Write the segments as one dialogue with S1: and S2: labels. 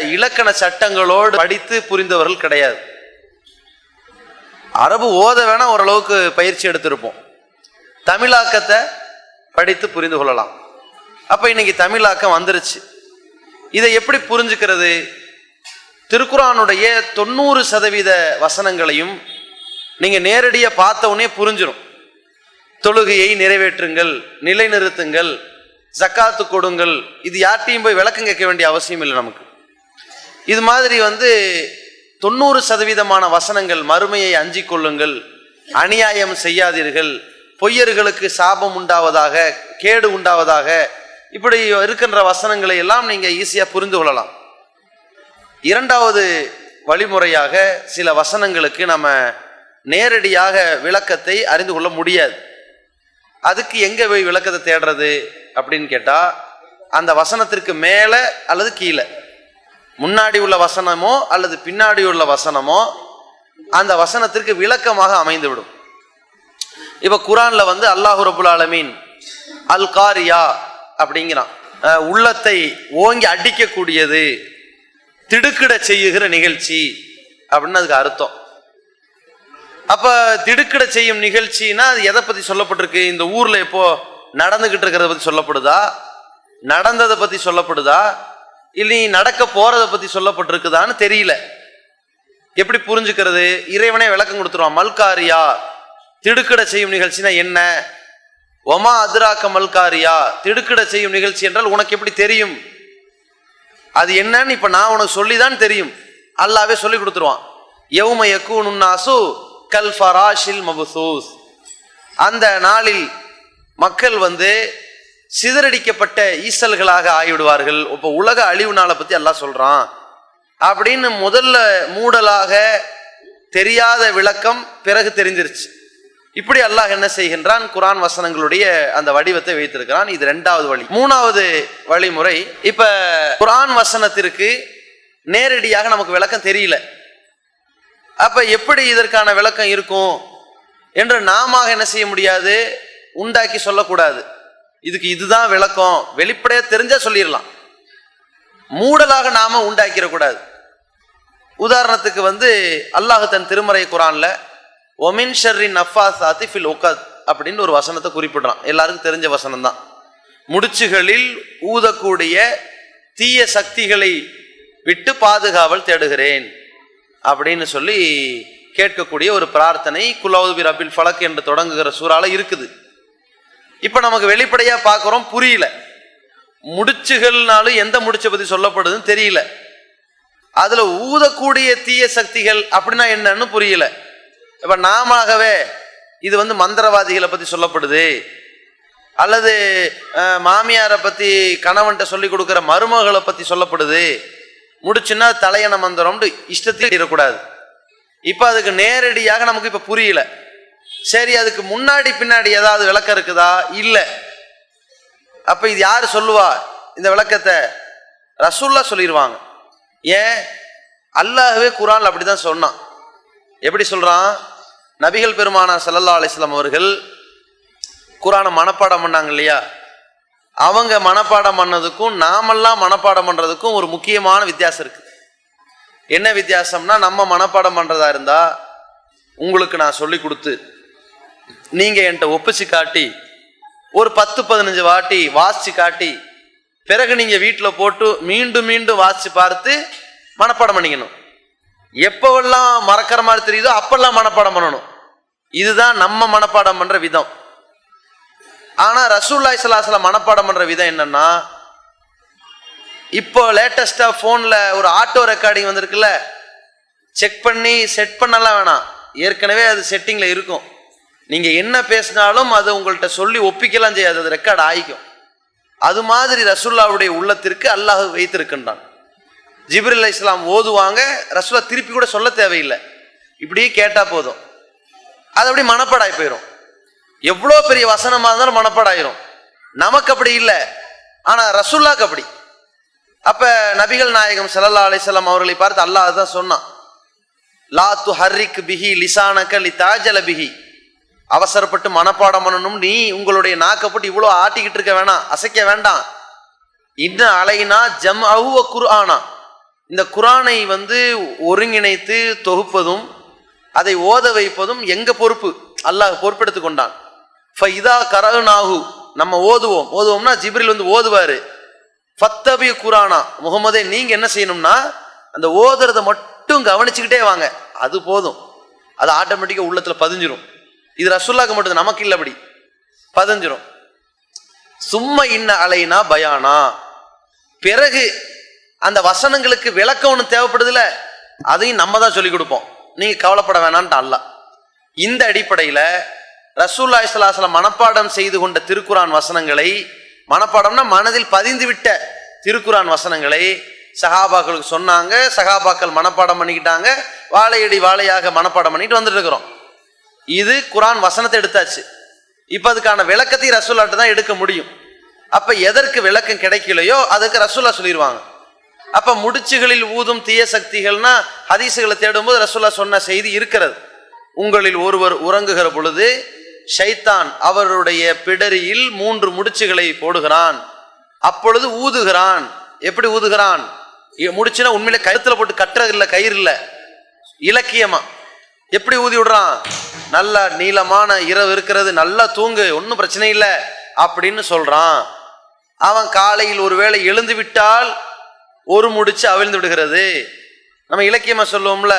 S1: இலக்கண சட்டங்களோடு படித்து புரிந்தவர்கள் கிடையாது. அரபு ஓத வேணா ஓரளவுக்கு பயிற்சி எடுத்திருப்போம். தமிழாக்கத்தை படித்து புரிந்து கொள்ளலாம். அப்ப இன்னைக்கு தமிழாக்கம் வந்துருச்சு. இதை எப்படி புரிஞ்சுக்கிறது? திருக்குறானுடைய தொண்ணூறு சதவீத வசனங்களையும் நீங்க நேரடியா பார்த்த உடனே புரிஞ்சிடும் தொழுகையை நிறைவேற்றுங்கள் நிலைநிறுத்துங்கள் ஜக்காத்து கொடுங்கள். இது யார்ட்டையும் போய் விளக்கம் கேட்க வேண்டிய அவசியம் இல்லை நமக்கு. இது மாதிரி வந்து தொண்ணூறு சதவீதமான வசனங்கள் மறுமையை அஞ்சிக் கொள்ளுங்கள் அநியாயம் செய்யாதீர்கள் பொய்யர்களுக்கு சாபம் உண்டாவதாக கேடு உண்டாவதாக இப்படி இருக்கின்ற வசனங்களை எல்லாம் நீங்கள் ஈஸியாக புரிந்து கொள்ளலாம். இரண்டாவது வழிமுறையாக சில வசனங்களுக்கு நம்ம நேரடியாக விளக்கத்தை அறிந்து கொள்ள முடியாது. அதுக்கு எங்கே போய் விளக்கத்தை தேடுறது அப்படின்னு கேட்டால் அந்த வசனத்திற்கு மேலே அல்லது கீழே. முன்னாடி உள்ள வசனமோ அல்லது பின்னாடி உள்ள வசனமோ அந்த வசனத்திற்கு விளக்கமாக அமைந்துவிடும். இப்போ குரானில் வந்து அல்லாஹு ரபுல் ஆலமீன் அல் காரியா அப்படிங்கிறான். உள்ளத்தை ஓங்கி அடிக்கக்கூடியது திடுக்கிட செய்யுகிற நிகழ்ச்சி அப்படின்னு அதுக்கு அர்த்தம். அப்போ திடுக்கிட செய்யும் நிகழ்ச்சின்னா அது எதை பற்றி சொல்லப்பட்டிருக்கு? இந்த ஊரில் இப்போ நடந்துகிட்டு இருக்கிறத பற்றி சொல்லப்படுதா? நடந்ததை பற்றி சொல்லப்படுதா? இல்லை நடக்க போறதை பத்தி சொல்லப்பட்டிருக்குதான்னு தெரியல. எப்படி புரிஞ்சுக்கிறது? இறைவனே விளக்கம் கொடுத்துருவான் மல்காரியா திடுக்கிட செய்யும் நிகழ்ச்சினா என்ன? ஒமா அதிராக்க மல்காரியா திடுக்கிட செய்யும் நிகழ்ச்சி என்றால் உனக்கு எப்படி தெரியும்? அது என்னன்னு இப்ப நான் உனக்கு சொல்லிதான் தெரியும். அல்லாவே சொல்லி கொடுத்துருவான் யௌம யக்கூனுன்னாசு கல் ஃபராஷில் மபுசூஸ். அந்த நாளில் மக்கள் வந்து சிதறடிக்கப்பட்ட ஈசல்களாக ஆகிவிடுவார்கள். இப்போ உலக அழிவு நாளை பற்றி எல்லாம் சொல்கிறான் அப்படின்னு முதல்ல மூடலாக தெரியாத விளக்கம் பிறகு தெரிஞ்சிருச்சு. இப்படி அல்லாஹ் என்ன செய்கின்றான்? குரான் வசனங்களுடைய அந்த வடிவத்தை வைத்திருக்கிறான். இது ரெண்டாவது வழி. மூணாவது வழிமுறை இப்ப குரான் வசனத்திற்கு நேரடியாக நமக்கு விளக்கம் தெரியல. அப்ப எப்படி இதற்கான விளக்கம் இருக்கும்? என்று நாம என்ன செய்ய முடியாது? உண்டாக்கி சொல்லக்கூடாது. இதுக்கு இதுதான் விளக்கம். வெளிப்படையா தெரிஞ்சா சொல்லிடலாம். மூடலாக நாம உண்டாக்கிடக்கூடாது. உதாரணத்துக்கு வந்து அல்லாஹ் தன் திருமறை குரான்ல ஒமின் ஷர்ரின் நஃபாசாத்தி ஃபில் ஒக்காத் அப்படின்னு ஒரு வசனத்தை குறிப்பிடுறான். எல்லாருக்கும் தெரிஞ்ச வசனம் தான் முடிச்சுகளில் ஊதக்கூடிய தீய சக்திகளை விட்டு பாதுகாவல் தேடுகிறேன் அப்படின்னு சொல்லி கேட்கக்கூடிய ஒரு பிரார்த்தனை குலாவுபி ரபில் ஃபலக் என்று தொடங்குகிற சூறால இருக்குது. இப்போ நமக்கு வெளிப்படையாக பார்க்குறோம் புரியல. முடிச்சுகள்னாலும் எந்த முடிச்சை பற்றி சொல்லப்படுதுன்னு தெரியல. அதில் ஊதக்கூடிய தீய சக்திகள் அப்படின்னா என்னன்னு புரியல. இப்போ நாமவே இது வந்து மந்திரவாதிகளை பற்றி சொல்லப்படுது. அல்லது மாமியாரை பற்றி கணவன்கிட்ட சொல்லி கொடுக்குற மருமகளை பற்றி சொல்லப்படுது. முடிச்சுன்னா தலையண மந்திரம்னு இஷ்டத்தில் இருக்கக்கூடாது. இப்போ அதுக்கு நேரடியாக நமக்கு இப்போ புரியல. சரி அதுக்கு முன்னாடி பின்னாடி ஏதாவது விளக்கம் இருக்குதா? இல்லை. அப்ப இது யார் சொல்லுவா இந்த விளக்கத்தை? ரசூல்லா சொல்லிடுவாங்க ஏன்? அல்லாஹவே குரான் அப்படி அப்படிதான் சொன்னான். எப்படி சொல்றான்? நபிகள் பெருமானா சல்லல்லா அலிஸ்லாம் அவர்கள் குரானை மனப்பாடம் பண்ணாங்க இல்லையா? அவங்க மனப்பாடம் பண்ணதுக்கும் நாமெல்லாம் மனப்பாடம் பண்ணுறதுக்கும் ஒரு முக்கியமான வித்தியாசம் இருக்குது என்ன வித்தியாசம்னா நம்ம மனப்பாடம் பண்ணுறதா இருந்தால் உங்களுக்கு நான் சொல்லி கொடுத்து நீங்கள் என்கிட்ட ஒப்பிச்சு காட்டி ஒரு பத்து பதினஞ்சு வாட்டி வாசிச்சு காட்டி பிறகு நீங்கள் வீட்டில் போட்டு மீண்டும் மீண்டும் வாசித்து பார்த்து மனப்பாடம் பண்ணிக்கணும். எப்போவெல்லாம் மறக்கிற மாதிரி தெரியுதோ அப்பெல்லாம் மனப்பாடம் பண்ணணும். இதுதான் நம்ம மனப்பாடம் பண்ணுற விதம். ஆனால் ரசூல்லாய் சலாசில் மனப்பாடம் பண்ணுற விதம் என்னென்னா இப்போ லேட்டஸ்ட்டாக ஃபோனில் ஒரு ஆட்டோ ரெக்கார்டிங் வந்திருக்குல்ல செக் பண்ணி செட் பண்ணலாம் வேணாம். ஏற்கனவே அது செட்டிங்கில் இருக்கும். நீங்க என்ன பேசினாலும் அது உங்கள்கிட்ட சொல்லி ஒப்பிக்கலாம் செய்யாது. அது ரெக்கார்ட் ஆகிக்கும். அது மாதிரி ரசுல்லாவுடைய உள்ளத்திற்கு அல்லாஹ் வைத்திருக்கின்றான். ஜிப்ரில் இஸ்லாம் ஓதுவாங்க ரசுல்லா திருப்பி கூட சொல்ல தேவையில்லை. இப்படியே கேட்டால் போதும். அது அப்படி மனப்பாடாய் போயிடும் எவ்வளோ பெரிய வசனமாக இருந்தாலும் மனப்பாடாயிரும். நமக்கு அப்படி இல்லை. ஆனால் ரசுல்லாக்கு அப்படி. அப்போ நபிகள் நாயகம் ஸல்லல்லாஹு அலைஹி அவர்களை பார்த்து அல்லாஹ் தான் சொன்னான். லா து ஹர்ரிக் பிஹி லிசானக லி தாஜல பிஹி. அவசரப்பட்டு மனப்பாடம் பண்ணணும். நீ உங்களுடைய நாக்கை போட்டு இவ்வளோ ஆட்டிக்கிட்டு இருக்க வேணாம். அசைக்க வேண்டாம். இன்னும் அலைனா ஜம் அஹுவ குர்ஆனா. இந்த குரானை வந்து ஒருங்கிணைத்து தொகுப்பதும் அதை ஓத வைப்பதும் எங்க பொறுப்பு? அல்லாஹ் பொறுப்பெடுத்து கொண்டான். இதா கரகுனாகு நம்ம ஓதுவோம். ஓதுவோம்னா ஜிப்ரில் வந்து ஓதுவாரு. ஃபத்தபி குரானா முகமதே நீங்க என்ன செய்யணும்னா அந்த ஓதுறத மட்டும் கவனிச்சுக்கிட்டே வாங்க. அது போதும். அது ஆட்டோமேட்டிக்காக உள்ளத்தில் பதிஞ்சிரும். இது ரசுல்லாக்கு மட்டும் நமக்கு இல்லை அப்படி. பதிஞ்சிரும். சும்மா இன்ன அலைனா பயானா. பிறகு அந்த வசனங்களுக்கு விளக்கம் ஒன்று தேவைப்படுதுல அதையும் நம்ம தான் சொல்லி கொடுப்போம். நீங்க கவலைப்பட வேணான்ட்டு அல்ல. இந்த அடிப்படையில் ரசூல்லா இஸ்லாஸ்லாம் மனப்பாடம் செய்து கொண்ட திருக்குரான் வசனங்களை மனப்பாடம்னா மனதில் பதிந்து விட்ட திருக்குரான் வசனங்களை சகாபாக்களுக்கு சொன்னாங்க சகாபாக்கள் மனப்பாடம் பண்ணிக்கிட்டாங்க வாழையடி வாழையாக மனப்பாடம் பண்ணிட்டு வந்துட்டு இருக்கிறோம். இது குரான் வசனத்தை எடுத்தாச்சு. இப்போ அதுக்கான விளக்கத்தையும் ரசூல்லாட்டு தான் எடுக்க முடியும். அப்போ எதற்கு விளக்கம் கிடைக்கலையோ அதுக்கு ரசூல்லா சொல்லிடுவாங்க அப்போ முடிச்சுகளில் ஊதும் தீய சக்திகள்னா ஹதீசுகளை தேடும்போது ரசூல்லா சொன்ன செய்தி இருக்கிறது. உங்களில் ஒருவர் உறங்குகிற பொழுது ஷைத்தான் அவருடைய பிடரியில் மூன்று முடிச்சுகளை போடுகிறான். அப்பொழுது ஊதுகிறான். எப்படி ஊதுகிறான்? இ- முடிச்சுனா உண்மையிலே போட்டு கட்டுறது இல்லை கயிறு இல்லை இலக்கியமா. எப்படி ஊதி விடுறான்? நல்ல நீளமான இரவு இருக்கிறது நல்லா தூங்கு ஒன்றும் பிரச்சனை இல்லை அப்படின்னு சொல்றான். அவன் காலையில் ஒருவேளை எழுந்து விட்டால் ஒரு முடிச்சு அவிழ்ந்து விடுகிறது. நம்ம இலக்கியமா சொல்லுவோம்ல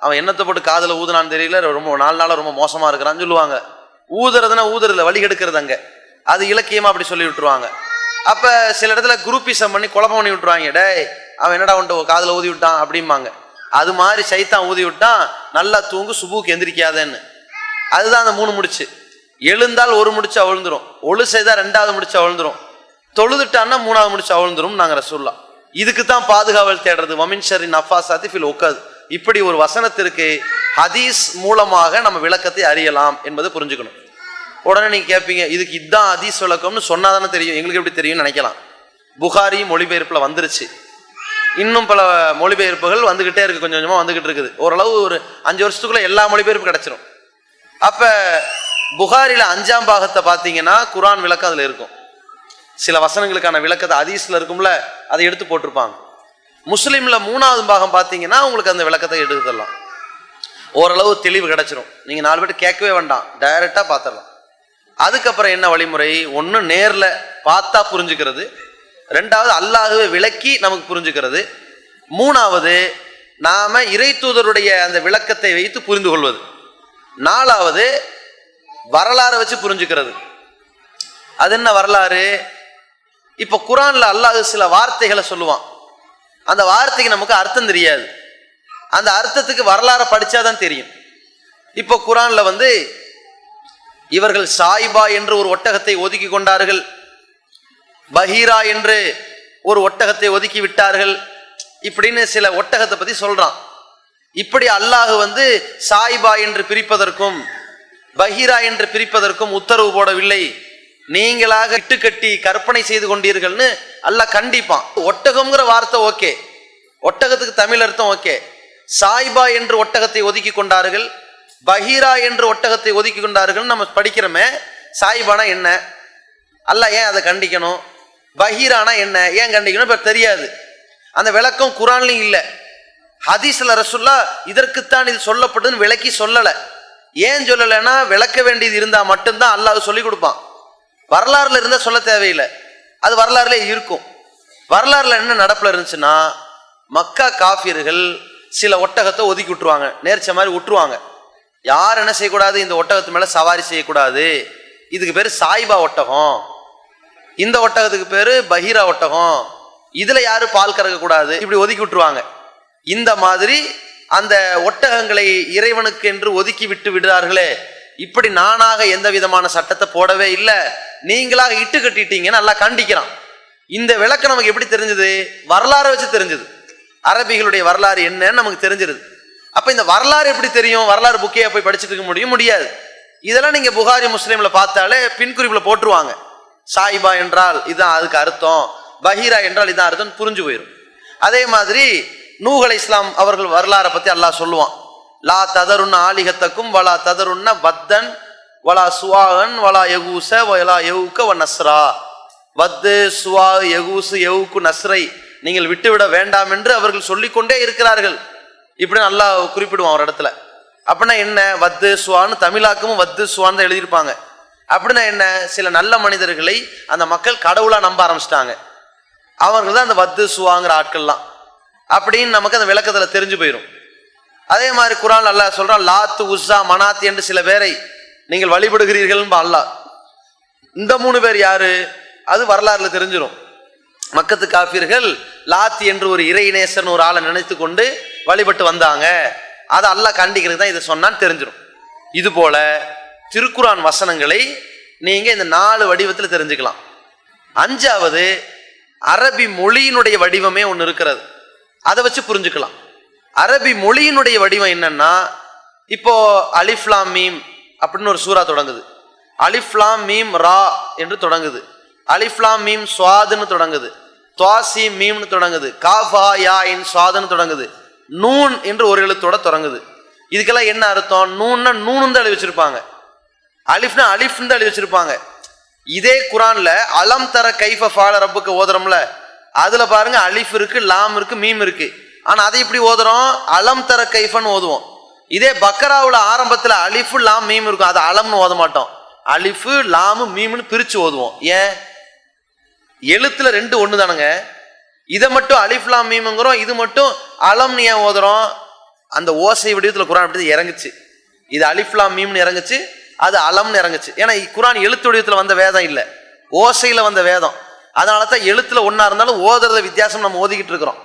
S1: அவன் என்னத்தை போட்டு காதில் ஊதுனான்னு தெரியல ரொம்ப நாலு நாளாக ரொம்ப மோசமாக இருக்கிறான்னு சொல்லுவாங்க. ஊதுறதுன்னா ஊதுறதுல வழி கெடுக்கிறது அங்கே. அது இலக்கியமாக அப்படி சொல்லி விட்டுருவாங்க. அப்போ சில இடத்துல குரூப்பிசம் பண்ணி குழப்பம் பண்ணி விட்டுருவாங்க. டே அவன் என்னடா வந்துட்டு காதில் ஊதி விட்டான் அப்படிம்பாங்க. அது மாதிரி சைத்தான் ஊதி விட்டான். நல்லா தூங்கு சுபுக்கு எந்திரிக்காதேன்னு. அதுதான் அந்த மூணு முடிச்சு. எழுந்தால் ஒரு முடிச்சு அவிழ்ந்துரும். ஒழு செய்தால் ரெண்டாவது முடிச்சு அவிழ்ந்துரும். தொழுதுட்டான்னா மூணாவது முடிச்சு அவிழ்ந்துரும் நாங்கள் ரசூல்லா இதுக்கு தான் பாதுகாவல் தேடுறது. வமின் ஷரி நஃபாசாத்தி ஃபில் ஒக்காது இப்படி ஒரு வசனத்திற்கு ஹதீஸ் மூலமாக நம்ம விளக்கத்தை அறியலாம் என்பதை புரிஞ்சுக்கணும். உடனே நீங்கள் கேட்பீங்க இதுக்கு இதுதான் ஹதீஸ் விளக்கம்னு சொன்னாதானே தெரியும். எங்களுக்கு எப்படி தெரியும்னு நினைக்கலாம். புகாரியும் மொழிபெயர்ப்பில் வந்துருச்சு. இன்னும் பல மொழிபெயர்ப்புகள் வந்துக்கிட்டே இருக்கு கொஞ்சம் கொஞ்சமாக வந்துக்கிட்டு இருக்குது. ஓரளவு ஒரு அஞ்சு வருஷத்துக்குள்ள எல்லா மொழிபெயர்ப்பும் கிடச்சிரும். அப்போ புகாரில அஞ்சாம் பாகத்தை பார்த்தீங்கன்னா குரான் விளக்கம் அதில் இருக்கும். சில வசனங்களுக்கான விளக்கத்தை அதீஸில் இருக்கும்ல அதை எடுத்து போட்டிருப்பாங்க. முஸ்லீமில் மூணாவது பாகம் பார்த்தீங்கன்னா உங்களுக்கு அந்த விளக்கத்தை எடுத்துடலாம் ஓரளவு தெளிவு கிடச்சிரும். நீங்கள் நாலு பேர்ட்டு கேட்கவே வேண்டாம். டைரெக்டாக பார்த்துடலாம் அதுக்கப்புறம் என்ன வழிமுறை? ஒன்று நேரில் பார்த்தா புரிஞ்சுக்கிறது ரெண்டாவது அல்லாஹுவை விளக்கி நமக்கு புரிஞ்சுக்கிறது. மூணாவது நாம இறை தூதருடைய அந்த விளக்கத்தை வைத்து புரிந்து கொள்வது. நாலாவது வரலாறை வச்சு புரிஞ்சுக்கிறது. அது என்ன வரலாறு? இப்போ குரான்ல அல்லாஹ் சில வார்த்தைகளை சொல்லுவான். அந்த வார்த்தைக்கு நமக்கு அர்த்தம் தெரியாது. அந்த அர்த்தத்துக்கு வரலாறை படித்தாதான் தெரியும். இப்போ குரான்ல வந்து இவர்கள் சாய்பா என்று ஒரு ஒட்டகத்தை ஒதுக்கி கொண்டார்கள். பஹீரா என்று ஒரு ஒட்டகத்தை ஒதுக்கி விட்டார்கள் இப்படின்னு சில ஒட்டகத்தை பத்தி சொல்றான். இப்படி அல்லாஹ் வந்து சாய்பா என்று பிரிப்பதற்கும் பஹீரா என்று பிரிப்பதற்கும் உத்தரவு போடவில்லை. நீங்களாக இட்டுக்கட்டி கற்பனை செய்து கொண்டீர்கள்னு அல்லாஹ் கண்டிப்பான். ஒட்டகம்ங்கிற வார்த்தை ஓகே. ஒட்டகத்துக்கு தமிழ் அர்த்தம் ஓகே. சாய்பா என்று ஒட்டகத்தை ஒதுக்கி கொண்டார்கள். பஹீரா என்று ஒட்டகத்தை ஒதுக்கி கொண்டார்கள் நம்ம படிக்கிறோமே. சாய்பானா என்ன? அல்ல ஏன் அதை கண்டிக்கணும்? பஹீரானா என்ன? ஏன் கண்டிக்கணும்? இப்போ தெரியாது. அந்த விளக்கம் குரான்லையும் இல்லை. ஹதீஸ்ல ரசுல்லா இதற்குத்தான் இது சொல்லப்படுதுன்னு விளக்கி சொல்லலை. ஏன் சொல்லலைன்னா விளக்க வேண்டியது இருந்தால் மட்டும்தான் அல்லாஹ் சொல்லி கொடுப்பான். வரலாறுல இருந்தால் சொல்ல தேவையில்லை. அது வரலாறுல இருக்கும். வரலாறுல என்ன நடப்புல இருந்துச்சுன்னா மக்கா காஃபியர்கள் சில ஒட்டகத்தை ஒதுக்கி விட்டுருவாங்க. நேர்ச்ச மாதிரி விட்டுருவாங்க. யார் என்ன செய்யக்கூடாது? இந்த ஒட்டகத்து மேலே சவாரி செய்யக்கூடாது. இதுக்கு பேர் சாய்பா ஒட்டகம். இந்த ஒட்டகத்துக்கு பேரு பஹீரா ஒட்டகம். இதுல யாரு பால் கறக்க கூடாது? இப்படி ஒதுக்கி விட்டுருவாங்க. இந்த மாதிரி அந்த ஒட்டகங்களை இறைவனுக்கு என்று ஒதுக்கி விட்டு விடுறார்களே. இப்படி நானாக எந்த விதமான சட்டத்தை போடவே இல்லை. நீங்களாக இட்டு கட்டிட்டீங்கன்னு நல்லா கண்டிக்கிறான். இந்த விளக்கம் நமக்கு எப்படி தெரிஞ்சது? வரலாறை வச்சு தெரிஞ்சது. அரபிகளுடைய வரலாறு என்னன்னு நமக்கு தெரிஞ்சிருது. அப்ப இந்த வரலாறு எப்படி தெரியும்? வரலாறு புக்கையை போய் படிச்சுட்டு இருக்க முடியும்? முடியாது. இதெல்லாம் நீங்க புகாரி முஸ்லீம்ல பார்த்தாலே பின்குறிப்புல போட்டுருவாங்க. சாயிபா என்றால் இதுதான் அதுக்கு அர்த்தம். பஹீரா என்றால் இதான் அர்த்தம் புரிஞ்சு போயிடும் அதே மாதிரி நூகலை இஸ்லாம் அவர்கள் வரலாறை பற்றி அல்லாஹ் சொல்லுவான். லா ததருன்ன ஆலிகத்தக்கும் வலா ததருன்ன வத்தன் வலா சுவாகன் வலா யகூச வலா யவுக்க வ நஸ்ரா. வத்து சுவா எகூசு எவுக்கு நஸ்ரை நீங்கள் விட்டுவிட வேண்டாம் என்று அவர்கள் சொல்லிக்கொண்டே இருக்கிறார்கள். இப்படி நல்லா குறிப்பிடுவான் ஒரு இடத்துல. அப்படின்னா என்ன? வத்து சுவான்னு தமிழாக்கமும் வத்து சுவான்னு தான் எழுதியிருப்பாங்க. அப்படின்னா என்ன? சில நல்ல மனிதர்களை அந்த மக்கள் கடவுளாக நம்ப ஆரம்பிச்சிட்டாங்க. அவர்கள் தான் அந்த வத்து சுவாங்கிற ஆட்கள்லாம். அப்படின்னு நமக்கு அந்த விளக்கத்தில் தெரிஞ்சு போயிடும் அதே மாதிரி குரான் நல்லா சொல்கிறான் லாத்து உஸ்ஸா மனாத்தி என்று சில பேரை நீங்கள் வழிபடுகிறீர்கள் அல்லாஹ். இந்த மூணு பேர் யாரு? அது வரலாறுல தெரிஞ்சிடும் மக்கத்து காப்பீர்கள் லாத்தி என்று ஒரு இறைநேசன் ஒரு ஆளை நினைத்து கொண்டு வழிபட்டு வந்தாங்க. அதை அல்லாஹ் கண்டிக்கிறது தான் இதை சொன்னான்னு தெரிஞ்சிடும் இது போல திருக்குரான் வசனங்களை நீங்கள் இந்த நாலு வடிவத்தில் தெரிஞ்சுக்கலாம். அஞ்சாவது அரபி மொழியினுடைய வடிவமே ஒன்று இருக்கிறது. அதை வச்சு புரிஞ்சுக்கலாம். அரபி மொழியினுடைய வடிவம் என்னன்னா இப்போ அலிஃப்லாம் மீம் அப்படின்னு ஒரு சூறா தொடங்குது. அலிஃப்லாம் மீம் ரா என்று தொடங்குது. அலிஃப்லாம் மீம் சுவாதுன்னு தொடங்குது. துவாசி மீம்னு தொடங்குது. காஃபா யா இன் சுவாதுன்னு தொடங்குது. நூன் என்று ஒரு எழுத்தோட தொடங்குது. இதுக்கெல்லாம் என்ன அர்த்தம்? நூன்னா நூன்னு தான் எழுதி வச்சிருப்பாங்க. அலிஃப்னா அலிஃப்னு தான் எழுதி வச்சிருப்பாங்க. இதே குரான்ல அலம் தர கைஃப ஃபால ரப்புக்கு ஓதுறோம்ல அதுல பாருங்க அலிஃப் இருக்கு லாம் இருக்கு மீம் இருக்கு. ஆனா அதை இப்படி ஓதுறோம்? அலம் தர கைஃபன்னு ஓதுவோம். இதே பக்கராவுல ஆரம்பத்துல அலிஃபு லாம் மீம் இருக்கும். அதை அலம்னு ஓத மாட்டோம். அலிஃபு லாமு மீம்னு பிரிச்சு ஓதுவோம். ஏன்? எழுத்துல ரெண்டு ஒன்று தானுங்க. இதை மட்டும் அலிஃப்லாம் மீமுங்கிறோம். இது மட்டும் அலம்னு ஏன் ஓதுறோம்? அந்த ஓசை வடிவத்தில் குரான் அப்படி இறங்குச்சு. இது அலிஃப்லாம் மீம்னு இறங்குச்சு. அது அலம்னு இறங்குச்சு. ஏன்னா குரான் எழுத்துடையத்தில் வந்த வேதம் இல்லை. ஓசையில் வந்த வேதம். அதனால தான் எழுத்தில் ஒன்றா இருந்தாலும் ஓதுறத வித்தியாசம் நம்ம ஓதிக்கிட்டு இருக்கிறோம்.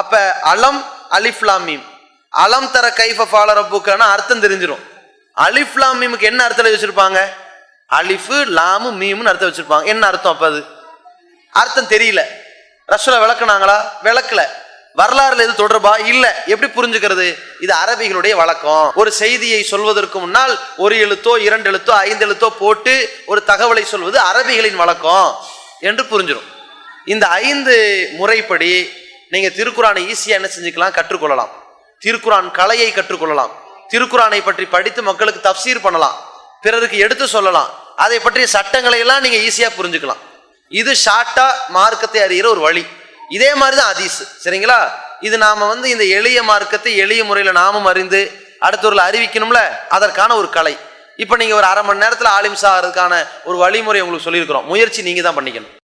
S1: அப்போ அலம் அலிஃப்லாம் மீம். அலம் தர கைஃப ஃபால ரப்புக்கான அர்த்தம் தெரிஞ்சிடும் அலிஃப்லாம் மீமுக்கு என்ன அர்த்தம் எழுதி வச்சிருப்பாங்க? அலிஃபு லாமு மீம்னு அர்த்தம் வச்சுருப்பாங்க. என்ன அர்த்தம் அப்போ அது? அர்த்தம் தெரியல. ரசூலை விளக்குனாங்களா? விளக்கல. வரலாறுல எது தொடர்பா? இல்ல. எப்படி புரிஞ்சுக்கிறது? இது அரபிகளுடைய வழக்கம். ஒரு செய்தியை சொல்வதற்கு முன்னால் ஒரு எழுத்தோ இரண்டு எழுத்தோ ஐந்து எழுத்தோ போட்டு ஒரு தகவலை சொல்வது அரபிகளின் வழக்கம் என்று புரிஞ்சிடும் இந்த ஐந்து முறைப்படி நீங்க திருக்குறானை ஈஸியா என்ன செஞ்சுக்கலாம்? கற்றுக்கொள்ளலாம். திருக்குறான் கலையை கற்றுக்கொள்ளலாம். திருக்குறானை பற்றி படித்து மக்களுக்கு தப்சீர் பண்ணலாம். பிறருக்கு எடுத்து சொல்லலாம். அதை பற்றிய சட்டங்களை எல்லாம் நீங்க ஈஸியா புரிஞ்சுக்கலாம். இது ஷார்ட்டா மார்க்கத்தை அறிகிற ஒரு வழி. இதே மாதிரி தான் அதீஸ் சரிங்களா? இது நாம வந்து இந்த எளிய மார்க்கத்தை எளிய முறையில் நாமும் அறிந்து அடுத்தவர்கள் அறிவிக்கணும்ல? அதற்கான ஒரு கலை. இப்போ நீங்கள் ஒரு அரை மணி நேரத்தில் ஆலிம்சா ஆகிறதுக்கான ஒரு வழிமுறை உங்களுக்கு சொல்லியிருக்கிறோம். முயற்சி நீங்கள் தான் பண்ணிக்கணும்.